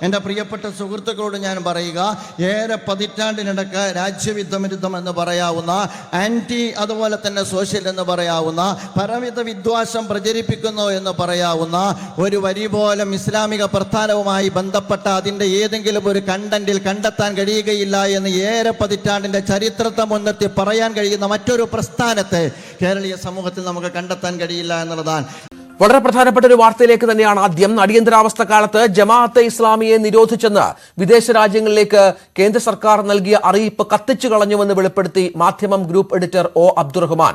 എന്റെ പ്രിയപ്പെട്ട സുഹൃത്തുക്കളോട് ഞാൻ പറയുക ഏറെ പതിറ്റാണ്ടിനിടക്ക് രാജ്യവിദ്ധമിരുദ്ധം എന്ന് പറയാവുന്ന ആന്റി അതുപോലെ തന്നെ സോഷ്യൽ എന്ന് പറയാവുന്ന പരമിത വിദ്വാസം പ്രചരിപ്പിക്കുന്നു എന്ന് പറയാവുന്ന ഒരു വരി പോലും ഇസ്ലാമിക പ്രസ്ഥാനവുമായി ബന്ധപ്പെട്ട അതിന്റെ ഏതെങ്കിലും ഒരു കണ്ടന്റിൽ കണ്ടെത്താൻ കഴിയുകയില്ല എന്ന് ഏറെ പതിറ്റാണ്ടിന്റെ ചരിത്രത്തെ മുൻനിർത്തി പറയാൻ കഴിയുന്ന മറ്റൊരു പ്രസ്ഥാനത്തെ കേരളീയ സമൂഹത്തിൽ നമുക്ക് കണ്ടെത്താൻ കഴിയില്ല എന്നുള്ളതാണ്. വളരെ പ്രധാനപ്പെട്ട ഒരു വാർത്തയിലേക്ക് തന്നെയാണ് ആദ്യം. അടിയന്തരാവസ്ഥ കാലത്ത് ജമാഅത്തെ ഇസ്ലാമിയെ നിരോധിച്ചെന്ന് വിദേശ രാജ്യങ്ങളിലേക്ക് കേന്ദ്ര സർക്കാർ നൽകിയ അറിയിപ്പ് കത്തിച്ചു കളഞ്ഞുവെന്ന് വെളിപ്പെടുത്തി Madhyamam group editor O Abdurahman.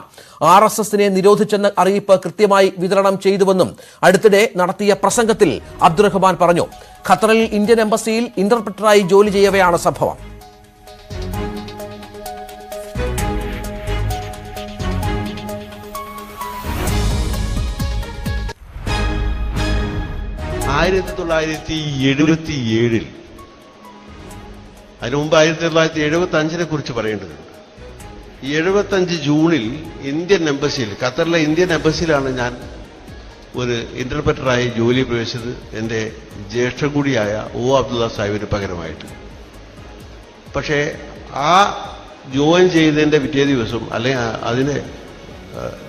R S എസിനെ നിരോധിച്ചെന്ന അറിയിപ്പ് കൃത്യമായി വിതരണം ചെയ്തുവെന്നും അടുത്തിടെ നടത്തിയ പ്രസംഗത്തിൽ അബ്ദുറഹ്മാൻ പറഞ്ഞു. ഖത്തറിൽ ഇന്ത്യൻ എംബസിയിൽ ഇന്റർപ്രറ്ററായി ജോലി ചെയ്യവെയാണ് സംഭവം. ആയിരത്തി തൊള്ളായിരത്തി എഴുപത്തി ഏഴിൽ അതിനു മുമ്പ് ആയിരത്തി തൊള്ളായിരത്തി എഴുപത്തി അഞ്ചിനെ കുറിച്ച് പറയേണ്ടതുണ്ട്. ഈ എഴുപത്തി അഞ്ച് ജൂണിൽ ഇന്ത്യൻ എംബസിയിൽ ഖത്തറിലെ ഇന്ത്യൻ എംബസിയിലാണ് ഞാൻ ഒരു ഇന്റർപ്രറ്ററായി ജോലി പ്രവേശിച്ചത്. എന്റെ ജ്യേഷ്ഠ കൂടിയായ ഒ അബ്ദുള്ള സാഹിബിന് പകരമായിട്ട്. പക്ഷേ ആ ജോയിൻ ചെയ്തതിന്റെ പിറ്റേ ദിവസം അല്ലെങ്കിൽ അതിന്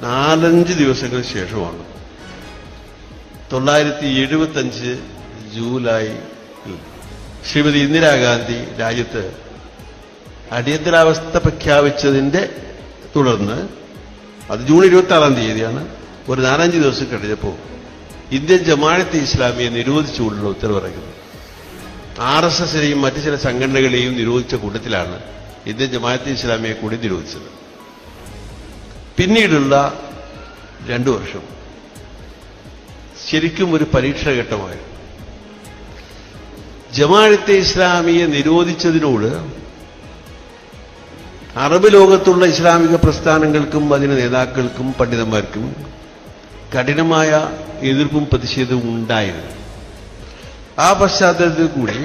നാലഞ്ച് ദിവസങ്ങൾക്ക് ശേഷമാണ് തൊള്ളായിരത്തി എഴുപത്തഞ്ച് ജൂലൈ ശ്രീമതി ഇന്ദിരാഗാന്ധി രാജ്യത്ത് അടിയന്തരാവസ്ഥ പ്രഖ്യാപിച്ചതിന്റെ തുടർന്ന് അത് ജൂൺ ഇരുപത്തി ആറാം തീയതിയാണ് ഒരു നാലഞ്ച് ദിവസം കഴിഞ്ഞപ്പോൾ ഇന്ത്യൻ ജമാഅത്തെ ഇസ്ലാമിയെ നിരോധിച്ചുകൊണ്ടുള്ള ഉത്തരവിറങ്ങുന്നത് ആർ എസ് എസിനെയും മറ്റു ചില സംഘടനകളെയും നിരോധിച്ച കൂട്ടത്തിലാണ് ഇന്ത്യൻ ജമാഅത്തെ ഇസ്ലാമിയെ കൂടി നിരോധിച്ചത്. പിന്നീടുള്ള രണ്ടു വർഷം ശരിക്കും ഒരു പരീക്ഷാഘട്ടമായി ജമാഅത്തെ ഇസ്ലാമിയെ നിരോധിച്ചതിനോട് അറബ് ലോകത്തുള്ള ഇസ്ലാമിക പ്രസ്ഥാനങ്ങൾക്കും അതിന് നേതാക്കൾക്കും പണ്ഡിതന്മാർക്കും കഠിനമായ എതിർപ്പും പ്രതിഷേധവും ഉണ്ടായിരുന്നു. ആ പശ്ചാത്തലത്തിൽ കൂടി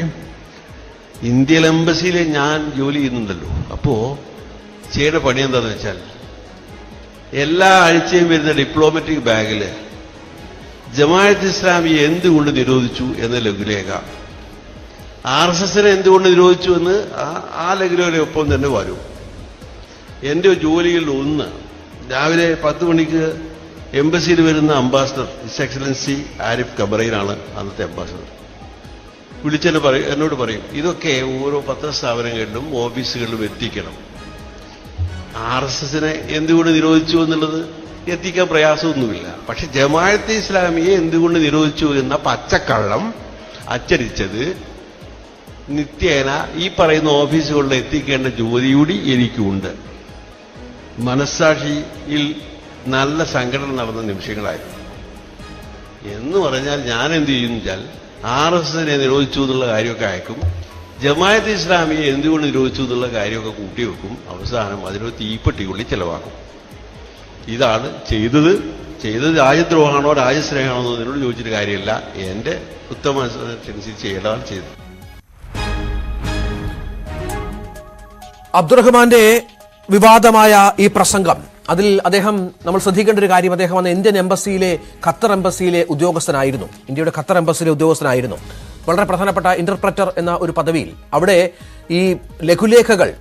ഇന്ത്യൻ എംബസിയിൽ ഞാൻ ജോലി ചെയ്യുന്നുണ്ടല്ലോ. അപ്പോ ചെയ്യേണ്ട പണി എന്താണെന്ന് വെച്ചാൽ എല്ലാ ആഴ്ചയും വരുന്ന ഡിപ്ലോമാറ്റിക് ബാഗിൽ ജമാഅത്ത് ഇസ്ലാമിയെ എന്തുകൊണ്ട് നിരോധിച്ചു എന്ന ലഘുലേഖ. ആർ എസ് എസിനെ എന്തുകൊണ്ട് നിരോധിച്ചു എന്ന് ആ- ലഘുലേഖയൊപ്പം തന്നെ വരും. എന്റെ ജോലിയിൽ ഒന്ന് രാവിലെ പത്ത് മണിക്ക് എംബസിയിൽ വരുന്ന അംബാസഡർ ഹിസ് എക്സലൻസി ആരിഫ് കബറയിലാണ് അന്നത്തെ അംബാസഡർ. വിളിച്ചെന്നെ പറയും എന്നോട് പറയും ഇതൊക്കെ ഓരോ പത്രസ്ഥാപനങ്ങളിലും ഓഫീസുകളിലും എത്തിക്കണം. ആർ എസ് എസിനെ എന്തുകൊണ്ട് നിരോധിച്ചു എന്നുള്ളത്? എത്തിക്കാൻ പ്രയാസമൊന്നുമില്ല. പക്ഷെ ജമാഅത്തെ ഇസ്ലാമിയെ എന്തുകൊണ്ട് നിരോധിച്ചു എന്ന പച്ചക്കള്ളം അച്ചടിച്ചത് നിത്യേന ഈ പറയുന്ന ഓഫീസുകളിൽ എത്തിക്കേണ്ട ജോലി കൂടി എനിക്കുണ്ട്. മനസ്സാക്ഷിയിൽ നല്ല സംഘടന നടന്ന നിമിഷങ്ങളായിരുന്നു. എന്ന് പറഞ്ഞാൽ ഞാൻ എന്ത് ചെയ്യും വെച്ചാൽ ആർ എസ് എസിനെ നിരോധിച്ചു എന്നുള്ള കാര്യമൊക്കെ അയക്കും. ജമാഅത്ത് ഇസ്ലാമിയെ എന്തുകൊണ്ട് നിരോധിച്ചു എന്നുള്ള കാര്യമൊക്കെ കൂട്ടിവെക്കും. അവസാനം അതിനൊരു തീപ്പെട്ടിക്കുള്ളി ചെലവാക്കും. ഇതാണ് ചെയ്തത്. ചെയ്തത് രാജ്യദ്രോഹമാണോ രാജ്യസ്നേഹമാണോ എന്നതിനോട് ചോദിച്ചിട്ട് കാര്യമില്ല. എന്റെ ഉത്തമ അനുസരിച്ച് ചെയ്യേണ്ടതാണ് ചെയ്തത്. അബ്ദുറഹ്മാന്റെ വിവാദമായ ഈ പ്രസംഗം അതിൽ അദ്ദേഹം നമ്മൾ ശ്രദ്ധിക്കേണ്ട ഒരു കാര്യം അദ്ദേഹം അന്ന് ഇന്ത്യൻ എംബസിയിലെ ഖത്തർ എംബസിയിലെ ഉദ്യോഗസ്ഥനായിരുന്നു. ഇന്ത്യയുടെ ഖത്തർ എംബസിയിലെ ഉദ്യോഗസ്ഥനായിരുന്നു. വളരെ പ്രധാനപ്പെട്ട ഇന്റർപ്രറ്റർ എന്ന ഒരു പദവിയിൽ അവിടെ ഈ ലഘുലേഖകൾ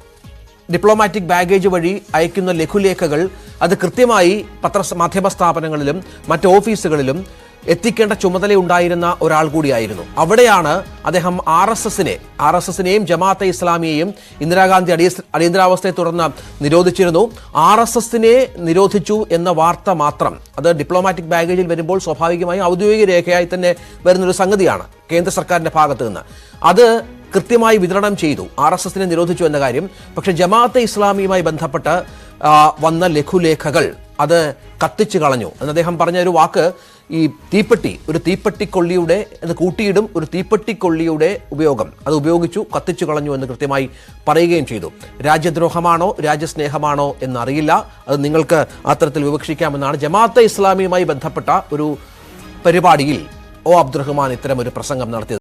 ഡിപ്ലോമാറ്റിക് ബാഗേജ് വഴി അയക്കുന്ന ലഘുലേഖകൾ അത് കൃത്യമായി പത്ര മാധ്യമ സ്ഥാപനങ്ങളിലും മറ്റ് ഓഫീസുകളിലും എത്തിക്കേണ്ട ചുമതലയുണ്ടായിരുന്ന ഒരാൾ കൂടിയായിരുന്നു. അവിടെയാണ് അദ്ദേഹം ആർ എസ് എസിനെ ആർ എസ് എസിനെയും ജമാഅത്തെ ഇസ്ലാമിയെയും ഇന്ദിരാഗാന്ധി അടിയ- അടിയന്തരാവസ്ഥയെ തുടർന്ന് നിരോധിച്ചിരുന്നു. ആർ എസ് എസിനെ നിരോധിച്ചു എന്ന വാർത്ത മാത്രം. അത് ഡിപ്ലോമാറ്റിക് ബാഗേജിൽ വരുമ്പോൾ സ്വാഭാവികമായും ഔദ്യോഗിക രേഖയായി തന്നെ വരുന്നൊരു സംഗതിയാണ് കേന്ദ്ര സർക്കാരിന്റെ ഭാഗത്ത് നിന്ന് അത് കൃത്യമായി വിതരണം ചെയ്തു. ആർ എസ് എസിനെ നിരോധിച്ചു എന്ന കാര്യം. പക്ഷേ ജമാഅത്തെ ഇസ്ലാമിയുമായി ബന്ധപ്പെട്ട് വന്ന ലഘുലേഖകൾ അത് കത്തിച്ചു കളഞ്ഞു. എന്ന് അദ്ദേഹം പറഞ്ഞ ഒരു വാക്ക് ഈ തീപ്പെട്ടി ഒരു തീപ്പെട്ടിക്കൊള്ളിയുടെ അത് കൂട്ടിയിടും ഒരു തീപ്പെട്ടിക്കൊള്ളിയുടെ ഉപയോഗം. അത് ഉപയോഗിച്ചു കത്തിച്ചു കളഞ്ഞു എന്ന് കൃത്യമായി പറയുകയും ചെയ്തു. രാജ്യദ്രോഹമാണോ രാജ്യസ്നേഹമാണോ എന്നറിയില്ല. അത് നിങ്ങൾക്ക് അത്തരത്തിൽ വിവക്ഷിക്കാമെന്നാണ് ജമാഅത്തെ ഇസ്ലാമിയുമായി ബന്ധപ്പെട്ട ഒരു പരിപാടിയിൽ ഒ അബ്ദുറഹ്മാൻ ഇത്തരം ഒരു പ്രസംഗം നടത്തിയത്.